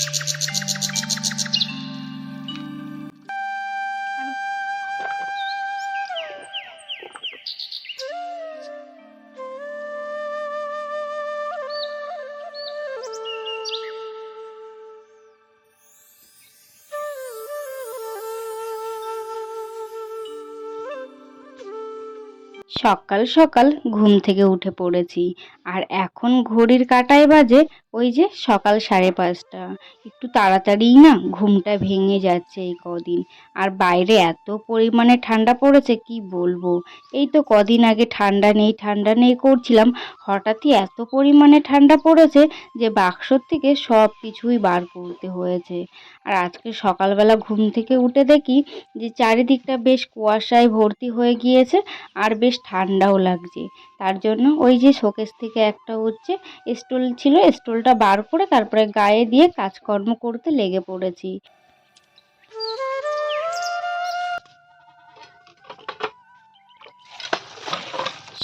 Thank you. সকাল সকাল ঘুম থেকে উঠে পড়েছি। আর এখন ঘড়ির কাটায় বাজে ওই যে সকাল সাড়ে পাঁচটা। একটু তাড়াতাড়িই না ঘুমটা ভেঙে যাচ্ছে এই কদিন। আর বাইরে এত পরিমাণে ঠান্ডা পড়েছে, কি বলব? এই তো কদিন আগে ঠান্ডা নেই ঠান্ডা নেই করছিলাম। হঠাৎই এত পরিমাণে ঠান্ডা পড়েছে যে বাক্সর থেকে সব কিছুই বার করতে হয়েছে। আর আজকে সকালবেলা ঘুম থেকে উঠে দেখি যে চারিদিকটা বেশ কুয়াশায় ভর্তি হয়ে গিয়েছে আর বেশ ঠান্ডাও লাগছে। তার জন্য ওই যে শোকেস থেকে একটা হচ্ছে স্টোল ছিল, স্টোলটা বার করে তারপরে গায়ে দিয়ে কাজকর্ম করতে লেগে পড়েছি।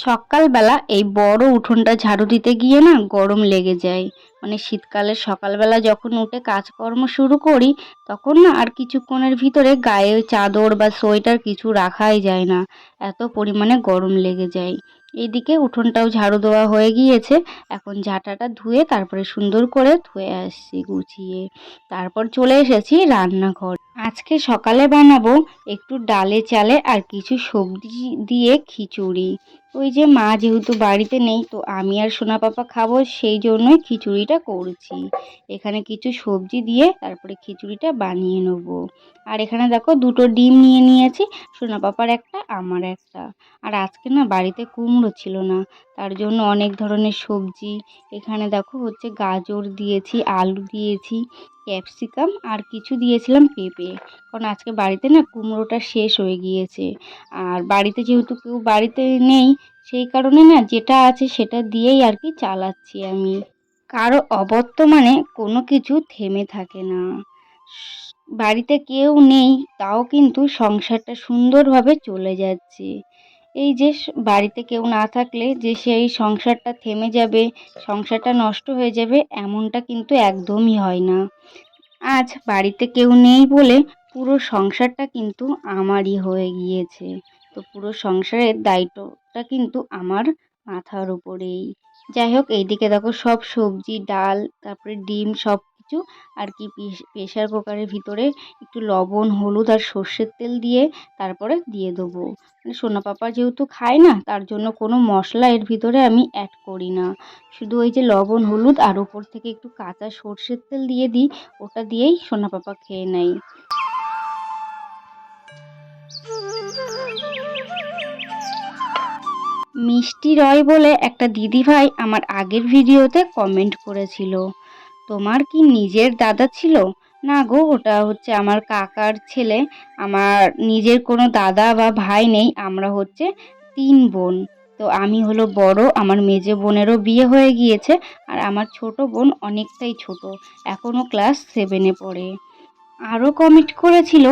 সকালবেলা এই বড় উঠোনটা ঝাড়ু দিতে গিয়ে না গরম লেগে যায়। মানে শীতকালে সকালবেলা যখন উঠে কাজকর্ম শুরু করি, তখন না আর কিছুক্ষণের ভিতরে গায়ে চাদর বা সোয়েটার কিছু রাখাই যায় না। এত পরিমাণে গরম লেগে যায়। এইদিকে উঠোনটাও ঝাড়ু দেওয়া হয়ে গিয়েছে। এখন ঝাঁটাটা ধুয়ে তারপরে সুন্দর করে ধুয়ে আসছি, গুছিয়ে। তারপর চলে এসেছি রান্নাঘর। আজকে সকালে বানাবো একটু ডালে চালে আর কিছু সবজি দিয়ে খিচুড়ি। ওই যে মা যেহেতু বাড়িতে নেই, তো আমি আর সোনা পাপা খাব, সেই জন্যই খিচুড়িটা করছি। এখানে কিছু সবজি দিয়ে তারপরে খিচুড়িটা বানিয়ে নেব। আর এখানে দেখো দুটো ডিম নিয়ে নিয়েছি, সোনা পাপার একটা, আমার একটা। আর আজকে না বাড়িতে কুমড়ো ছিল না তার জন্য অনেক ধরনের সবজি। এখানে দেখো হচ্ছে গাজর দিয়েছি, আলু দিয়েছি, ক্যাপসিকাম আর কিছু দিয়েছিলাম পেঁপে। কারণ আজকে বাড়িতে না কুমড়োটা শেষ হয়ে গিয়েছে। আর বাড়িতে যেহেতু কেউ বাড়িতে নেই, সেই কারণে না যেটা আছে সেটা দিয়েই আর কি চালাচ্ছি আমি। কারও অবর্তমানে কোনো কিছু থেমে থাকে না। বাড়িতে কেউ নেই, তাও কিন্তু সংসারটা সুন্দরভাবে চলে যাচ্ছে। এই যে বাড়িতে কেউ না থাকলে যে সেই সংসারটা থেমে যাবে, সংসারটা নষ্ট হয়ে যাবে, এমনটা কিন্তু একদমই হয় না। আজ বাড়িতে কেউ নেই বলে পুরো সংসারটা কিন্তু আমারই হয়ে গিয়েছে। তো পুরো সংসারের দায়িত্বটা কিন্তু আমার মাথার উপরেই। যাই হোক, এইদিকে দেখো সব সবজি, ডাল, তারপরে ডিম সব কিছু আর কি প্রেশার কুকারের ভিতরে একটু লবণ, হলুদ আর সর্ষের তেল দিয়ে তারপরে দিয়ে দেবো। মানে সোনা পাপা যেহেতু খায় না, তার জন্য কোনো মশলা এর ভিতরে আমি অ্যাড করি না। শুধু ওই যে লবণ, হলুদ আর ওপর থেকে একটু কাঁচা সর্ষের তেল দিয়ে দিই, ওটা দিয়েই সোনা পাপা খেয়ে নেয়। মিষ্টি রয় বলে একটা দিদিভাই আমার আগের ভিডিওতে কমেন্ট করেছিল। তোমার কি নিজের দাদা ছিল? না গো, ওটা হচ্ছে আমার কাকার ছেলে। আমার নিজের কোনো দাদা বা ভাই নেই, আমরা হচ্ছে তিন বোন। তো আমি হলো বড়, আমার মেজে বোনেরও বিয়ে হয়ে গিয়েছে আর আমার ছোট বোন অনেকটাই ছোট এখনও ক্লাস সেভেনে পড়ে। আরও কমেন্ট করেছিল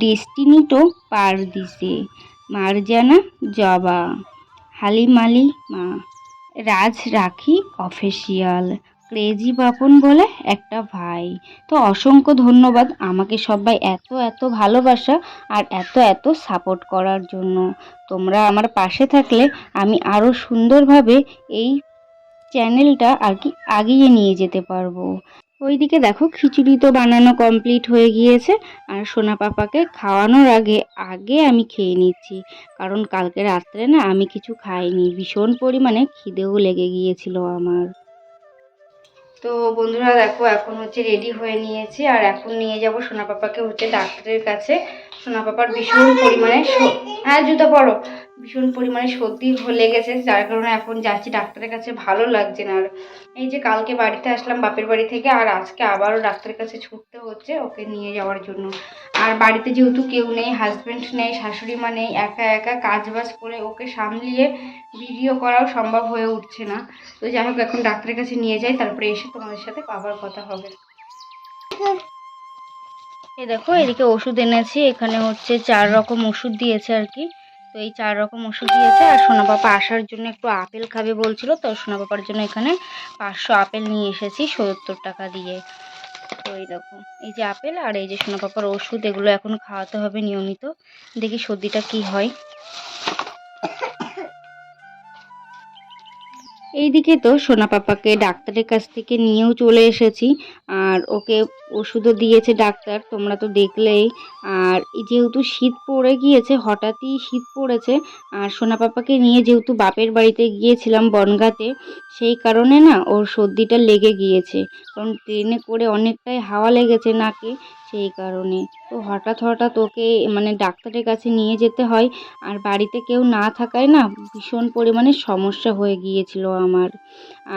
ডেস্টিনিটো পার দিছে মারজানা জবা, হালিমালি মা, রাজ রাখি অফিসিয়াল। ক্রেজি বাপন বলে একটা ভাই। তো অসংখ্য ধন্যবাদ আমাকে সবাই এত এত ভালোবাসা আর এত এত সাপোর্ট করার জন্য। তোমরা আমার পাশে থাকলে আমি আরও সুন্দরভাবে এই চ্যানেলটা আর কি আগিয়ে নিয়ে যেতে পারব। ওইদিকে দেখো খিচুড়ি তো বানানো কমপ্লিট হয়ে গিয়েছে আর সোনা পাপাকে খাওয়ানোর আগে আগে আমি খেয়ে নিচ্ছি। কারণ কালকে রাত্রে না আমি কিছু খাইনি, ভীষণ পরিমাণে খিদেও লেগে গিয়েছিল আমার। তো বন্ধুরা দেখো, এখন হচ্ছে রেডি হয়ে নিয়েছি। আর এখন নিয়ে যাব সোনা পাপাকে হচ্ছে ডাক্তারের কাছে। সোনা পাপার ভীষণ পরিমাণে হ্যাঁ জুতো পরো। ভীষণ পরিমাণে সর্দি লেগেছে যার কারণে এখন যাচ্ছি ডাক্তারের কাছে, ভালো লাগছে না আর। এই যে কালকে বাড়িতে আসলাম বাপের বাড়ি থেকে, আর আজকে আবারও ডাক্তারের কাছে ছুটতে হচ্ছে ওকে নিয়ে যাওয়ার জন্য। আর বাড়িতে যেহেতু কেউ নেই হাজব্যান্ড নেই, শাশুড়ি মা নেই, একা একা কাজ বাজ করে ওকে সামলিয়ে ভিডিও করাও সম্ভব হয়ে উঠছে না। তো যাই হোক, এখন ডাক্তারের কাছে নিয়ে যাই, তারপরে এসে তোমাদের সাথে আবার কথা হবে। এই দেখো, এদিকে ওষুধ এনেছি, এখানে হচ্ছে চার রকম ওষুধ দিয়েছে আর কি। তো এই চার রকম ওষুধ দিয়েছে, আর সোনা পাপা আসার জন্য একটু আপেল খাবে বলছিল, তো সোনা পাপার জন্য এখানে পাঁচশো আপেল নিয়ে এসেছি, সত্তর টাকা দিয়ে। তো এই দেখো, এই যে আপেল আর এই যে সোনা পাপার ওষুধ, এগুলো এখন খাওয়াতে হবে নিয়মিত। দেখি সর্দিটা কি হয়। এইদিকে তো সোনা পাপাকে ডাক্তারের কাছ থেকে নিয়েও চলে এসেছি, আর ওকে ওষুধও দিয়েছে ডাক্তার, তোমরা তো দেখলেই। আর যেহেতু শীত পড়ে গিয়েছে, হঠাৎই শীত পড়েছে, আর সোনা পাপাকে নিয়ে যেহেতু বাপের বাড়িতে গিয়েছিলাম বনগাঁতে, সেই কারণে না ওর সর্দিটা লেগে গিয়েছে। কারণ ট্রেনে করে অনেকটাই হাওয়া লেগেছে নাকে সেই কারণে। তো হঠাৎ হঠাৎ ওকে মানে ডাক্তারের কাছে নিয়ে যেতে হয় আর বাড়িতে কেউ না থাকায় না ভীষণ পরিমাণে সমস্যা হয়ে গিয়েছিল আমার।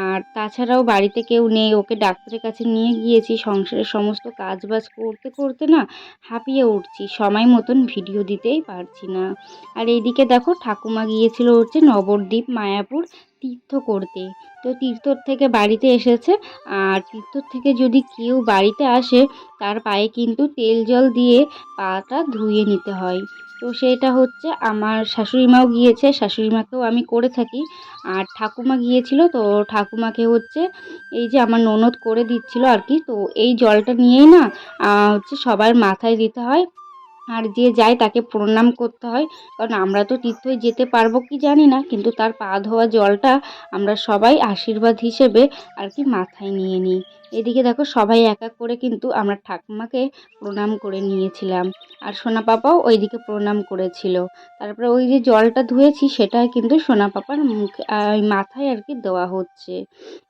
আর তাছাড়াও বাড়িতে কেউ নেই, ওকে ডাক্তারের কাছে নিয়ে গিয়েছি, সংসারের সমস্ত কাজবাজ করতে করতে না হাঁপিয়ে উঠছি, সময় মতন ভিডিও দিতেই পারছি না। আর এইদিকে দেখো ঠাকুমা গিয়েছিল হচ্ছে নবদ্বীপ, মায়াপুর তীর্থ করতে। তো তীর্থর থেকে বাড়িতে এসেছে। আর তীর্থর থেকে যদি কেউ বাড়িতে আসে, তার পায়ে কিন্তু তেল জল দিয়ে পাটা ধুয়ে নিতে হয়। তো সেটা হচ্ছে আমার শাশুড়ি মাও গিয়েছে। শাশুড়ি মাকেও আমি করে থাকি। আর ঠাকুমা গিয়েছিল, তো ঠাকুমাকে হচ্ছে এই যে আমার ননদ করে দিচ্ছিল আর কি। তো এই জলটা নিয়েই না হচ্ছে সবার মাথায় দিতে হয়। আর যে যায় তাকে প্রণাম করতে হয়। কারণ আমরা তো তীর্থই যেতে পারব কি জানি না, কিন্তু তার পা ধোয়া জলটা আমরা সবাই আশীর্বাদ হিসেবে আর কি মাথায় নিয়ে নিই। এদিকে দেখো সবাই এক এক করে কিন্তু আমরা ঠাকুমাকে প্রণাম করে নিয়েছিলাম। আর সোনা পাপাও ওইদিকে প্রণাম করেছিল। তারপরে ওই যে জলটা ধুয়েছি সেটা কিন্তু সোনা পাপার মুখে মাথায় আর কি দেওয়া হচ্ছে।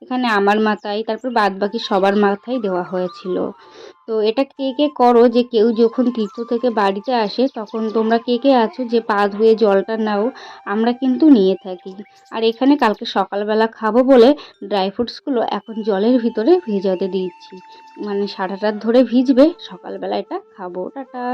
এখানে আমার মাথায়, তারপর বাদ বাকি সবার মাথায় দেওয়া হয়েছিল। তো এটা কে কে করো যে কেউ যখন তীর্থ থেকে বাড়িতে আসে তখন তোমরা কে কে আছো যে পা ধুয়ে জলটা নাও, আমরা কিন্তু নিয়ে থাকি। আর এখানে কালকে সকালবেলা খাব বলে ড্রাই ফ্রুটসগুলো এখন জলের ভিতরে ভেজাতে দিয়েছি। মানে সারা রাত ধরে ভিজবে সকালবেলা এটা খাব। টাটা।